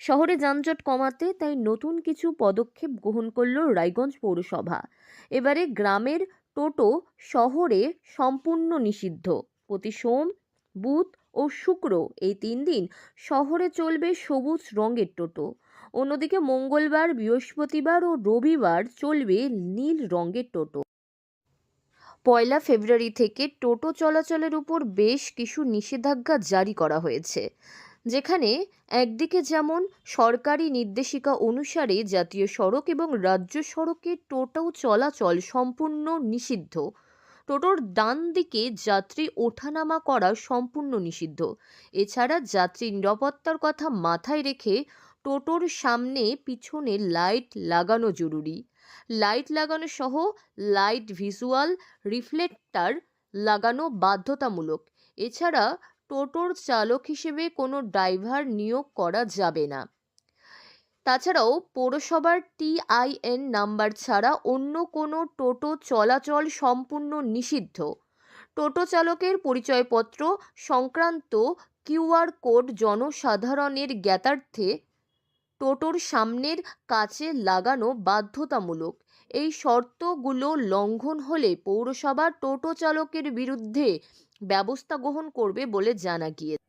শহরে যানজট কমাতে তাই নতুন কিছু পদক্ষেপ গ্রহণ করল রায়গঞ্জ পৌরসভা। এবারে গ্রামের টোটো শহরে সম্পূর্ণ নিষিদ্ধ। প্রতি সোম, বুধ ও শুক্র এই তিন দিন শহরে চলবে সবুজ রঙের টোটো। অন্যদিকে মঙ্গলবার, বৃহস্পতিবার ও রবিবার চলবে নীল রঙের টোটো। পয়লা ফেব্রুয়ারি থেকে টোটো চলাচলের উপর বেশ কিছু নিষেধাজ্ঞা জারি করা হয়েছে। যেখানে একদিকে যেমন সরকারি নির্দেশিকা অনুসারে জাতীয় সড়ক এবং রাজ্য সড়কে টোটো চলাচল সম্পূর্ণ নিষিদ্ধ। টোটোর ডান দিকে যাত্রী ওঠানামা করা সম্পূর্ণ নিষিদ্ধ। এছাড়া যাত্রী নিরাপত্তার কথা মাথায় রেখে টোটোর সামনে পিছনে লাইট লাগানো জরুরি। লাইট লাগানো সহ লাইট ভিজুয়াল রিফ্লেক্টার লাগানো বাধ্যতামূলক। এছাড়া টোটোর চালক হিসেবে কোনো ড্রাইভার নিয়োগ করা যাবে না। তাছাড়াও পৌরসভার টিআইএন নাম্বার ছাড়া অন্য কোনো টোটো চলাচল সম্পূর্ণ নিষিদ্ধ। টোটো চালকের পরিচয়পত্র, সংক্রান্ত কিউআর কোড জনসাধারণের জ্ঞাতার্থে টোটোর সামনের কাছে লাগানো বাধ্যতামূলক। এই শর্তগুলো লঙ্ঘন হলে পৌরসভা টোটো চালকের বিরুদ্ধে ব্যবস্থা গ্রহণ করবে বলে জানা গিয়েছে